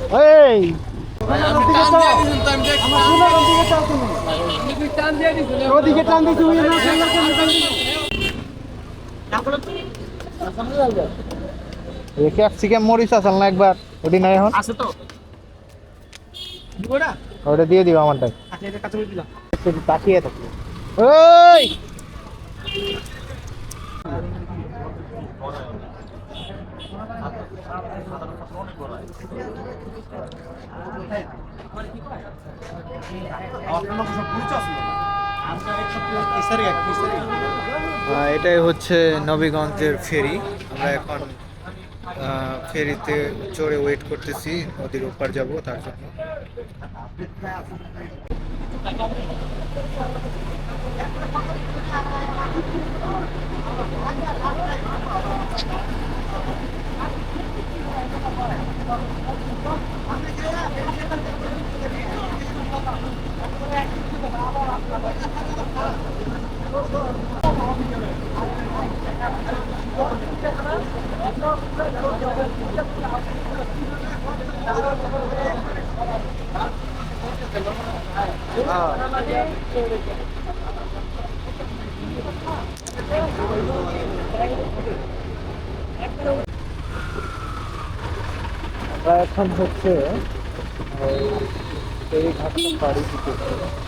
এই। ওদিকে টান দিয়েছি ওই না ক্যাপসিকাম মরিচ আসাল না একবার? ওটি নাই এখন? আছে তো। ওটা? দিয়ে দিও আমারটাই। আচ্ছা এটা কাছে দিলাম। একটু তাকিয়ে থাকি। ওই! এটাই হচ্ছে নবীগঞ্জের ফেরি। আমরা এখন ফেরিতে চড়ে ওয়েট করতেছি, নদীর ওপার যাব, তার জন্য। আমরা এখন হচ্ছে ফেরি ঘাটটা পাড়ি দিতেছি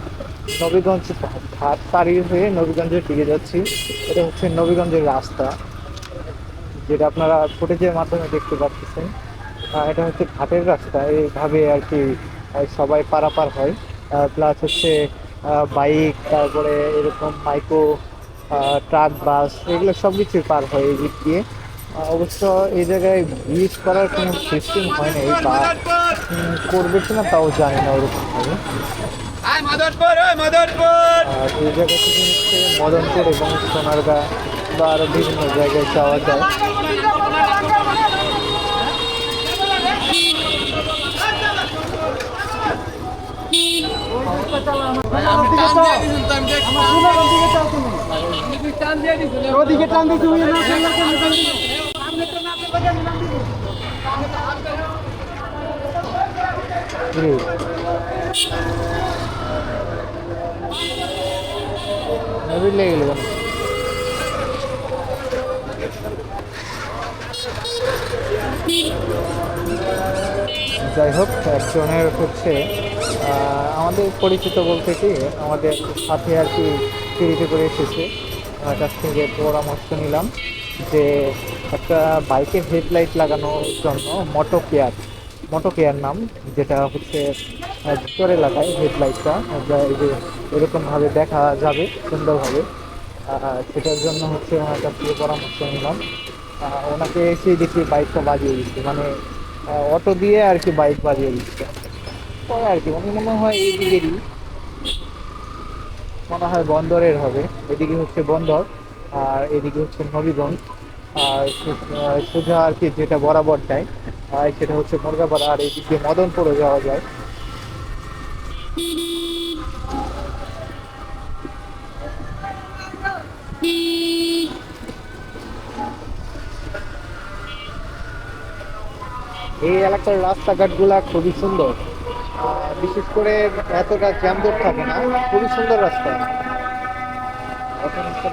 নবীগঞ্জ পাড়ি হয়ে নবীগঞ্জের দিকে যাচ্ছি। এটা হচ্ছে নবীগঞ্জের রাস্তা, যেটা আপনারা ফুটেজের মাধ্যমে দেখতে পাচ্ছেন। এটা হচ্ছে ঘাটের রাস্তা, এইভাবে আর কি সবাই পারাপার হয়। প্লাস হচ্ছে বাইক তারপরে এরকম মাইক্রো ট্রাক বাস এগুলো সব কিছুই পার হয় এই দিক দিয়ে। অবশ্য এই জায়গায় ব্রিজ করার কোনো সিস্টেম হয় নাই বা করবে কিনা তাও জানি না ওরকম ভাবে মাদরপুর মাদরপুর আর এই জায়গা থেকে হচ্ছে মদনপুর এবং সোনারগাঁ বা আরও বিভিন্ন জায়গায় যাওয়া যায়। ওদিকে টান না যাই হোক, একজনের হচ্ছে আমাদের পরিচিত বলতে কি, আমাদের সাথে আর কি ফিরিতে করে এসেছে। আমার কাছ থেকে পরামর্শ নিলাম যে একটা বাইকের হেডলাইট লাগানোর জন্য মোটো কেয়ার মোটো কেয়ার নাম, যেটা হচ্ছে ভিতরে লাগায় হেডলাইটটা এই যে এরকমভাবে দেখা যাবে সুন্দরভাবে। সেটার জন্য হচ্ছে ওনার কাছ থেকে পরামর্শ নিলাম। ওনাকে এসে দেখি বাইকটা বাজিয়ে দিচ্ছে। মানে অটো দিয়ে আর কি বাইক বাজিয়ে দিচ্ছে। পরে আর কি, উনি মনে হয় এই দিকেরই, মনে হয় বন্দরের হবে। এদিকে হচ্ছে বন্দর, আর এদিকে হচ্ছে নবীগঞ্জ। আর সোজা আর কি যেটা বরাবর যায়, আর সেটা হচ্ছে মুরগাপাড়া, আর এদিকে মদনপুরে যাওয়া যায়। এই এলাকার রাস্তাঘাটগুলা খুবই সুন্দর বিশেষ করে এতটা জ্যামজট থাকে না, খুবই সুন্দর রাস্তা এখন হচ্ছে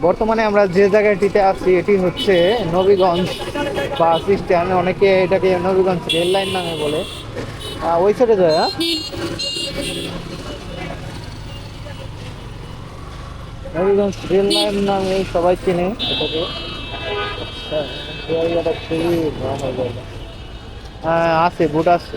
বর্তমানে আমরা যে জায়গাটিতে আছি এটি হচ্ছে নবীগঞ্জ বাস স্ট্যান্ড অনেকে এটাকে নবীগঞ্জ রেল লাইন নামে বলে। ওই সাইডে যায় হ্যাঁ? নবীগঞ্জ রেল লাইন নামে সবাই চেনে এটাকে। আচ্ছা, জায়গাটা খুবই হ্যাঁ আছে বুট আছে।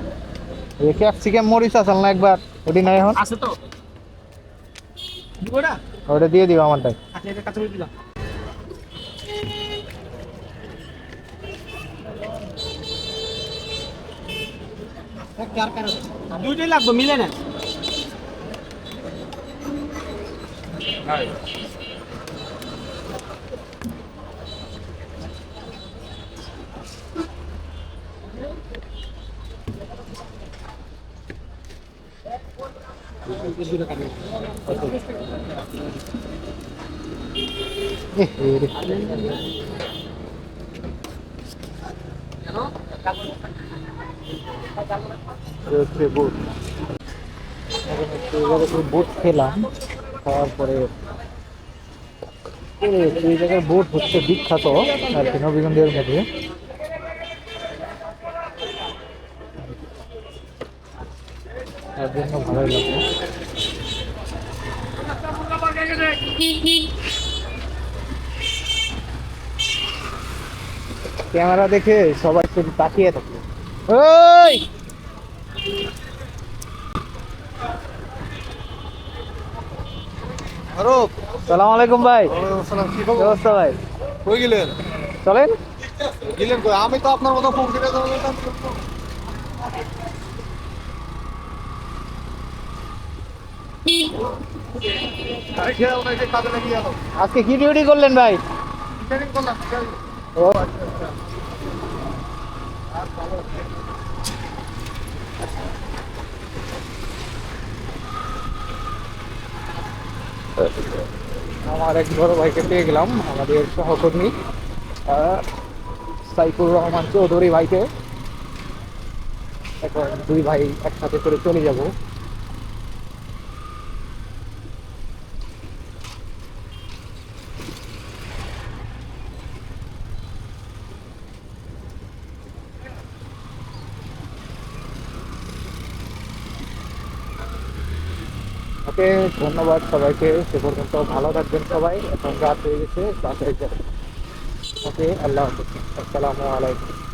ঠাকুর ক্যাপসিকাম মরিচ আসাল না একবার? ওটি নাই এখন? আছে তো। দিব ওটা দিয়ে দিও আমারটাই আচ্ছা এটা কাঁচামরিচ দিলাম। দুইটাই লাগবে মিলে না এহ, এই রে। এই হচ্ছে বুট খেলাম, খাওয়ার পরে এই জায়গার বুট হচ্ছে বিখ্যাত আর কি, নবীগঞ্জের মধ্যে। তার জন্য ভালোই লাগল। ক্যামেরা দেখে সবাই শুধু তাকিয়ে থাকে। ওই! সালাম আলাইকুম ভাই। কি অবস্থা ভাই? কই গেলেন? চলেন। গেলেন কই? আমি তো আপনার মতো ফোন করে আজকে কি ডিউটি করলেন ভাই? ও আমার এক বড় ভাইকে পেয়ে গেলাম, আমাদের সহকর্মী সাইফুর রহমান চৌধুরী ভাইকে। এখন দুই ভাই একসাথে করে চলে যাব। ওকে ধন্যবাদ সবাইকে। সে পর্যন্ত ভালো থাকবেন সবাই। এখন রাত হয়ে গেছে বাসায় যাবেন ওকে, আল্লাহ হাফিজ। আসসালামু আলাইকুম।